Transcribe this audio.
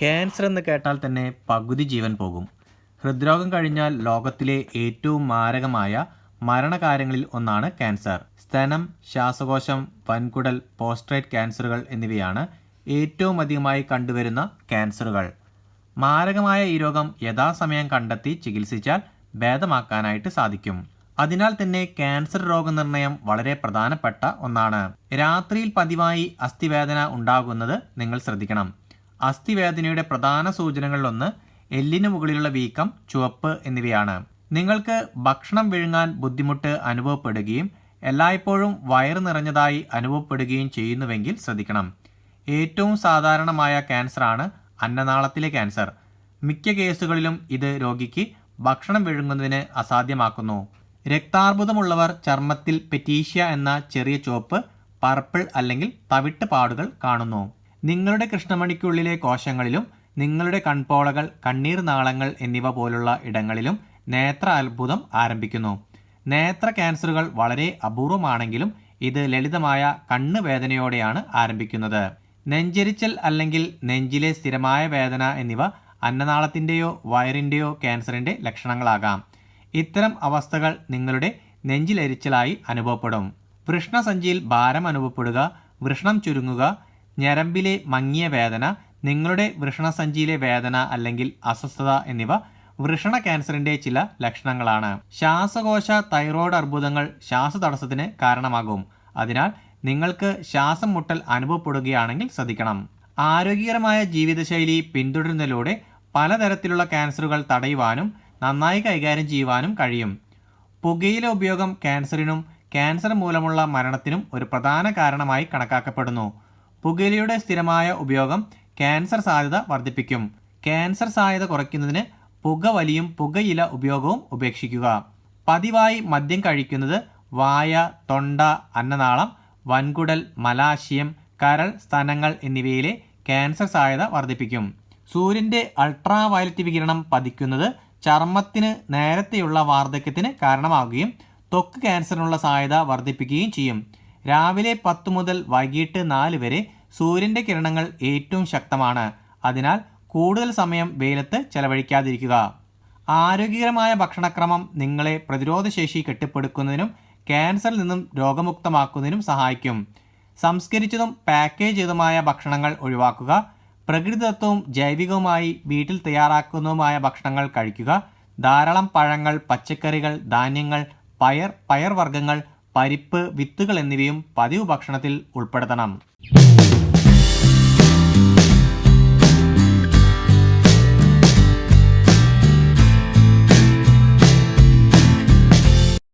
Cancer എന്ന് കേട്ടാൽ തന്നെ പകുതി ജീവൻ പോകും. ഹൃദ്രോഗം കഴിഞ്ഞാൽ ലോകത്തിലെ ഏറ്റവും മാരകമായ മരണകാര്യങ്ങളിൽ ഒന്നാണ് ക്യാൻസർ. സ്തനം ശ്വാസകോശം വൻകുടൽ പോസ്ട്രേറ്റ് ക്യാൻസറുകൾ എന്നിവയാണ് ഏറ്റവും അധികമായി കണ്ടുവരുന്ന ക്യാൻസറുകൾ. മാരകമായ ഈ രോഗം യഥാസമയം കണ്ടെത്തി ചികിത്സിച്ചാൽ ഭേദമാക്കാനായിട്ട് സാധിക്കും. അതിനാൽ തന്നെ ക്യാൻസർ രോഗനിർണയം വളരെ പ്രധാനപ്പെട്ട ഒന്നാണ്. രാത്രിയിൽ പതിവായി അസ്ഥിവേദന ഉണ്ടാകുന്നത് നിങ്ങൾ ശ്രദ്ധിക്കണം. അസ്ഥിവേദനയുടെ പ്രധാന സൂചനകളിലൊന്ന് എല്ലിന് മുകളിലുള്ള വീക്കം ചുവപ്പ് എന്നിവയാണ്. നിങ്ങൾക്ക് ഭക്ഷണം വിഴുങ്ങാൻ ബുദ്ധിമുട്ട് അനുഭവപ്പെടുകയും എല്ലായ്പ്പോഴും വയറ് നിറഞ്ഞതായി അനുഭവപ്പെടുകയും ചെയ്യുന്നുവെങ്കിൽ ശ്രദ്ധിക്കണം. ഏറ്റവും സാധാരണമായ ക്യാൻസറാണ് അന്നനാളത്തിലെ ക്യാൻസർ. മിക്ക കേസുകളിലും ഇത് രോഗിക്ക് ഭക്ഷണം വിഴുങ്ങുന്നതിന് അസാധ്യമാക്കുന്നു. രക്താർബുദമുള്ളവർ ചർമ്മത്തിൽ പെറ്റീഷ്യ എന്ന ചെറിയ ചുവപ്പ് പർപ്പിൾ അല്ലെങ്കിൽ തവിട്ട് പാടുകൾ കാണുന്നു. നിങ്ങളുടെ കൃഷ്ണമണിക്കുള്ളിലെ കോശങ്ങളിലും നിങ്ങളുടെ കൺപോളകൾ കണ്ണീർ നാളങ്ങൾ എന്നിവ പോലുള്ള ഇടങ്ങളിലും നേത്ര അത്ഭുതം ആരംഭിക്കുന്നു. നേത്ര ക്യാൻസറുകൾ വളരെ അപൂർവമാണെങ്കിലും ഇത് ലളിതമായ കണ്ണ് വേദനയോടെയാണ് ആരംഭിക്കുന്നത്. നെഞ്ചരിച്ചൽ അല്ലെങ്കിൽ നെഞ്ചിലെ സ്ഥിരമായ വേദന എന്നിവ അന്നനാളത്തിന്റെയോ വയറിന്റെയോ ക്യാൻസറിന്റെ ലക്ഷണങ്ങളാകാം. ഇത്തരം അവസ്ഥകൾ നിങ്ങളുടെ നെഞ്ചിലെരിച്ചിലായി അനുഭവപ്പെടും. വൃഷ്ണസഞ്ചിയിൽ ഭാരം അനുഭവപ്പെടുക വൃഷ്ണം ചുരുങ്ങുക ഞരമ്പിലെ മങ്ങിയ വേദന നിങ്ങളുടെ വൃഷണസഞ്ചിയിലെ വേദന അല്ലെങ്കിൽ അസ്വസ്ഥത എന്നിവ വൃഷണ ക്യാൻസറിന്റെ ചില ലക്ഷണങ്ങളാണ്. ശ്വാസകോശ തൈറോയ്ഡ് അർബുദങ്ങൾ ശ്വാസതടസ്സത്തിന് കാരണമാകും. അതിനാൽ നിങ്ങൾക്ക് ശ്വാസം മുട്ടൽ അനുഭവപ്പെടുകയാണെങ്കിൽ ശ്രദ്ധിക്കണം. ആരോഗ്യകരമായ ജീവിതശൈലി പിന്തുടരുന്നതിലൂടെ പലതരത്തിലുള്ള ക്യാൻസറുകൾ തടയുവാനും നന്നായി കൈകാര്യം ചെയ്യുവാനും കഴിയും. പുകയില ഉപയോഗം ക്യാൻസറിനും ക്യാൻസർ മൂലമുള്ള മരണത്തിനും ഒരു പ്രധാന കാരണമായി കണക്കാക്കപ്പെടുന്നു. പുകയിലയുടെ സ്ഥിരമായ ഉപയോഗം ക്യാൻസർ സാധ്യത വർദ്ധിപ്പിക്കും. ക്യാൻസർ സാധ്യത കുറയ്ക്കുന്നതിന് പുകവലിയും പുകയില ഉപയോഗവും ഉപേക്ഷിക്കുക. പതിവായി മദ്യം കഴിക്കുന്നത് വായ തൊണ്ട അന്നനാളം വൻകുടൽ മലാശയം കരൾ സ്തനങ്ങൾ എന്നിവയിലെ ക്യാൻസർ സാധ്യത വർദ്ധിപ്പിക്കും. സൂര്യന്റെ അൾട്രാ വയലറ്റ് വികിരണം പതിക്കുന്നത് ചർമ്മത്തിന് നേരത്തെയുള്ള വാർദ്ധക്യത്തിന് കാരണമാവുകയും ത്വക്ക് ക്യാൻസറിനുള്ള സാധ്യത വർദ്ധിപ്പിക്കുകയും ചെയ്യും. രാവിലെ പത്ത് മുതൽ വൈകിട്ട് നാല് വരെ സൂര്യന്റെ കിരണങ്ങൾ ഏറ്റവും ശക്തമാണ്. അതിനാൽ കൂടുതൽ സമയം വെയിലത്ത് ചെലവഴിക്കാതിരിക്കുക. ആരോഗ്യകരമായ ഭക്ഷണക്രമം നിങ്ങളെ പ്രതിരോധശേഷി കെട്ടിപ്പടുക്കുന്നതിനും ക്യാൻസറിൽ നിന്നും രോഗമുക്തമാക്കുന്നതിനും സഹായിക്കും. സംസ്കരിച്ചതും പാക്കേജ് ചെയ്തതുമായ ഭക്ഷണങ്ങൾ ഒഴിവാക്കുക. പ്രകൃതിദത്തവും ജൈവികവുമായി വീട്ടിൽ തയ്യാറാക്കുന്നതുമായ ഭക്ഷണങ്ങൾ കഴിക്കുക. ധാരാളം പഴങ്ങൾ പച്ചക്കറികൾ ധാന്യങ്ങൾ പയർ പയർവർഗങ്ങൾ പരിപ്പ് വിത്തുകൾ എന്നിവയും പതിവ് ഭക്ഷണത്തിൽ ഉൾപ്പെടുത്തണം.